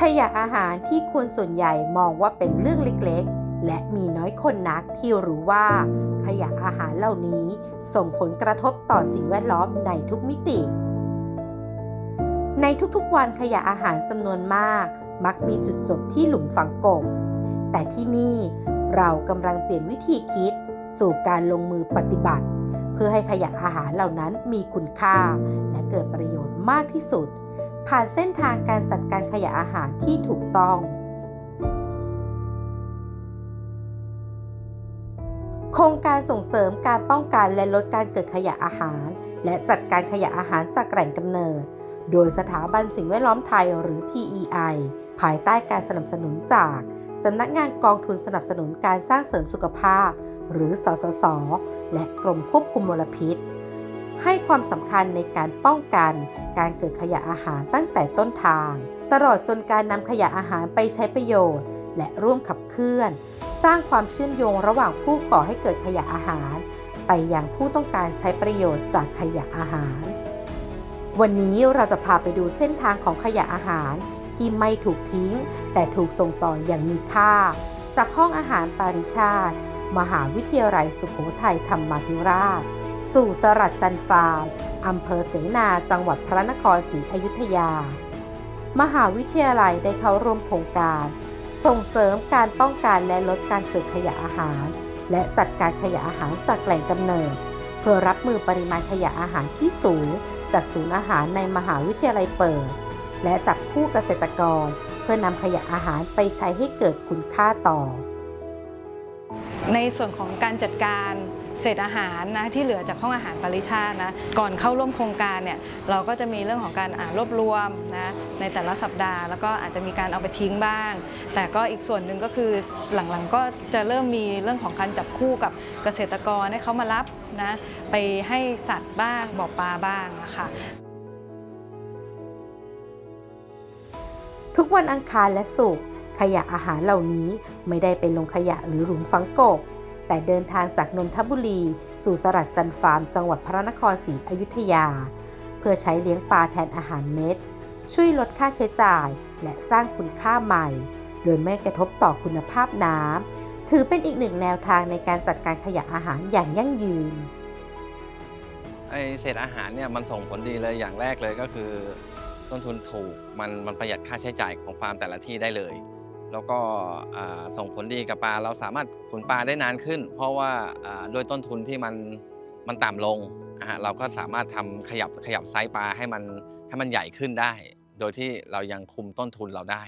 ขยะอาหารที่คนส่วนใหญ่มองว่าเป็นเรื่องเล็กๆ และมีน้อยคนนักที่รู้ว่า ขยะอาหารเหล่านี้ส่งผลกระทบต่อสิ่งแวดล้อมในทุกมิติ ในทุกๆวันขยะอาหารจำนวนมาก มักมีจุดจบที่หลุมฝังกบ แต่ที่นี่เรากำลังเปลี่ยนวิธีคิด สู่การลงมือปฏิบัติ เพื่อให้ขยะอาหารเหล่านั้นมีคุณค่า และเกิดประโยชน์มากที่สุด ผ่านเส้นทางการจัดการขยะอาหารที่ถูกต้อง โครงการส่งเสริมการป้องกันและลดการเกิดขยะอาหาร และจัดการขยะอาหารจากแหล่งกำเนิด โดยสถาบันสิ่งแวดล้อมไทยหรือ TEI ภายใต้การสนับสนุนจากสำนักงานกองทุนสนับสนุนการสร้างเสริมสุขภาพ หรือสสส และกรมควบคุมมลพิษ ให้ความสำคัญในการป้องกัน การเกิดขยะอาหารตั้งแต่ต้นทาง ตลอดจนการนำขยะอาหารไปใช้ประโยชน์ และร่วมขับเคลื่อน สร้างความเชื่อมโยงระหว่างผู้ก่อให้เกิดขยะอาหาร ไปยังผู้ต้องการใช้ประโยชน์จากขยะอาหาร วันนี้เราจะพาไปดูเส้นทางของขยะอาหารที่ไม่ถูกทิ้ง แต่ถูกส่งต่ออย่างมีค่า จากห้องอาหารปาริชาติมหาวิทยาลัยสุโขทัยธรรมาธิราช สู่สรัดจันทร์ฟาร์มอำเภอเสนาจังหวัดพระนครศรีอยุธยา มหาวิทยาลัยได้เข้าร่วมโครงการ ส่งเสริมการป้องกันและลดการเกิดขยะอาหาร และจัดการขยะอาหารจากแหล่งกำเนิด เพื่อรับมือปริมาณขยะอาหารที่สูง จากศูนย์อาหารในมหาวิทยาลัยเปิด และจับคู่เกษตรกร เพื่อนำขยะอาหารไปใช้ให้เกิดคุณค่าต่อ ในส่วนของการจัดการ เศษอาหารนะที่เหลือจากห้องอาหารปริชาตินะก่อนเข้าร่วมโครงการเนี่ยเราก็จะมีเรื่องของการอ่ารวบรวมนะในแต่ละสัปดาห์ แล้วก็อาจจะมีการเอาไปทิ้งบ้าง แต่ก็อีกส่วนหนึ่งก็คือหลังๆก็จะเริ่มมีเรื่องของการจับคู่กับเกษตรกรให้เขามารับนะไปให้สัตว์บ้างบ่อปลาบ้างนะคะทุกวันอังคารและศุกร์ขยะอาหารเหล่านี้ไม่ได้ไปลงขยะหรือหลุมฝังกบ แต่เดินทางจากนนทบุรี สู่สรัดจันทร์ฟาร์ม จังหวัดพระนครศรีอยุธยา เพื่อใช้เลี้ยงปลาแทนอาหารเม็ด ช่วยลดค่าใช้จ่าย และสร้างคุณค่าใหม่ โดยไม่กระทบต่อคุณภาพน้ำถือเป็นอีกหนึ่งแนวทางในการจัดการขยะอาหารอย่างยั่งยืนไอเศษอาหารเนี่ยมันส่งผลดีเลยอย่างแรกเลยก็คือ ต้นทุนถูกมันมันประหยัดค่าใช้จ่ายของฟาร์มแต่ละที่ได้เลย แล้วก็ส่งผลดีกับปลาเราสามารถขุนปลาได้นานขึ้น เพราะว่าด้วยต้นทุนที่มันมันต่ำลงนะฮะเราก็สามารถทำขยับขยับไซส์ปลาให้มันให้มันใหญ่ขึ้นได้ โดยที่เรายังคุมต้นทุนเราได้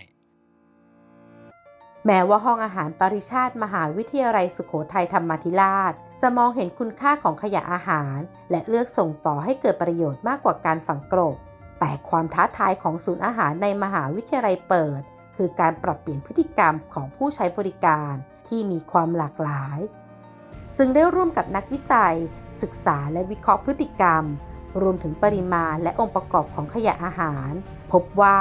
แม้ว่าห้องอาหารปริชาติมหาวิทยาลัยสุโขทัยธรรมาธิราช จะมองเห็นคุณค่าของขยะอาหาร และเลือกส่งต่อให้เกิดประโยชน์มากกว่าการฝังกลบแต่ความท้าทายของศูนย์อาหารในมหาวิทยาลัยเปิด คือการปรับเปลี่ยนพฤติกรรมของผู้ใช้บริการที่มีความหลากหลาย จึงได้ร่วมกับนักวิจัย ศึกษาและวิเคราะห์พฤติกรรม รวมถึงปริมาณและองค์ประกอบของขยะอาหาร พบว่า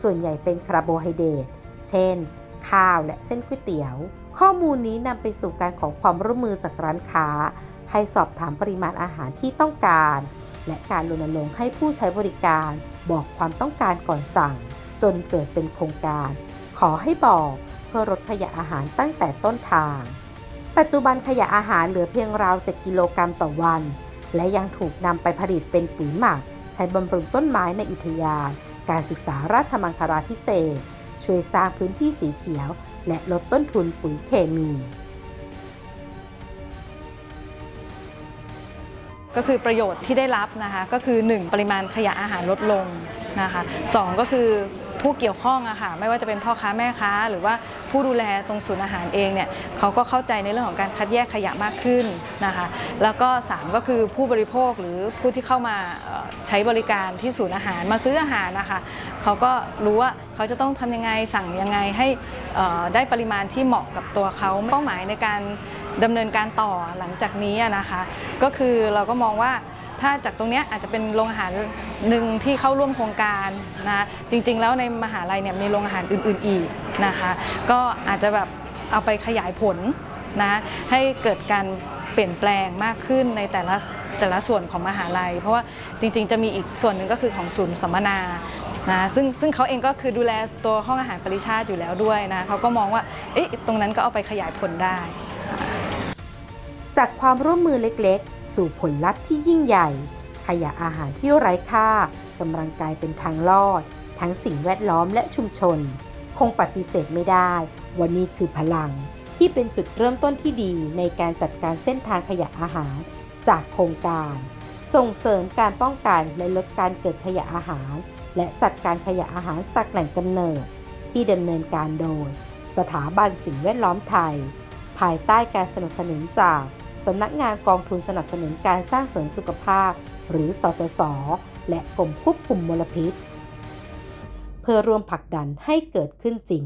ส่วนใหญ่เป็นคาร์โบไฮเดรตเช่น ข้าวและเส้นก๋วยเตี๋ยว ข้อมูลนี้นำไปสู่การขอความร่วมมือจากร้านค้า ให้สอบถามปริมาณอาหารที่ต้องการ และการรณรงค์ให้ผู้ใช้บริการ บอกความต้องการก่อนสั่ง จนเกิดเป็นโครงการ ขอให้บอกเพื่อลดขยะอาหารตั้งแต่ต้นทาง ปัจจุบันขยะอาหารเหลือเพียงราว 7 กิโลกรัมต่อวัน และยังถูกนำไปผลิตเป็นปุ๋ยหมัก ใช้บำรุงต้นไม้ในอุทยาน การศึกษาราชมังคลาพิเศษ ช่วยสร้างพื้นที่สีเขียว และลดต้นทุนปุ๋ยเคมีก็คือประโยชน์ที่ได้รับนะคะก็คือ 1 ปริมาณขยะอาหารลดลงนะคะสองก็คือ ผู้เกี่ยวข้องอะค่ะไม่ว่าจะเป็นพ่อค้าแม่ค้า หรือว่าผู้ดูแลตรงศูนย์อาหารเองเนี่ยเขาก็เข้าใจในเรื่องของการคัดแยกขยะมากขึ้นนะคะแล้วก็ 3 ก็คือผู้บริโภคหรือผู้ที่เข้ามาใช้บริการที่ศูนย์อาหารมาซื้ออาหารนะคะเขาก็รู้ว่าเขาจะต้องทำยังไงสั่งยังไงให้ได้ปริมาณที่เหมาะกับตัวเขาเป้าหมายในการดำเนินการต่อหลังจากนี้นะคะ ก็คือเราก็มองว่า ถ้าจากตรงนี้อาจจะเป็นโรงอาหารหนึ่งที่เข้าร่วมโครงการนะจริง ๆ แล้วในมหาลัยเนี่ยมีโรงอาหารอื่น ๆอีกนะคะก็อาจจะแบบเอาไปขยายผลนะให้เกิดการเปลี่ยนแปลงมากขึ้นในแต่ละแต่ละส่วนของมหาลัย เพราะว่าจริง ๆ จะมีอีกส่วนหนึ่งก็คือของศูนย์สัมมนานะซึ่งซึ่งเขาเองก็คือดูแลตัวห้องอาหารปริชาติอยู่แล้วด้วยนะเขาก็มองว่าเอ๊ะตรงนั้นก็เอาไปขยายผลได้ จากความร่วมมือเล็กๆ สู่ผลลัพธ์ที่ยิ่งใหญ่ ขยะอาหารที่ไร้ค่ากำลังกลายเป็นทางลอด ทั้งสิ่งแวดล้อมและชุมชน คงปฏิเสธไม่ได้ วันนี้คือพลัง ที่เป็นจุดเริ่มต้นที่ดีในการจัดการเส้นทางขยะอาหาร จากโครงการ ส่งเสริมการป้องกันและลดการเกิดขยะอาหาร และจัดการขยะอาหารจากแหล่งกำเนิด ที่ดำเนินการโดย สถาบันสิ่งแวดล้อมไทย ภายใต้การสนับสนุนจาก สำนักงานกองทุนสนับสนุนการสร้างเสริมสุขภาพ หรือสสส และกรมควบคุมมลพิษ เพื่อร่วมผลักดันให้เกิดขึ้นจริง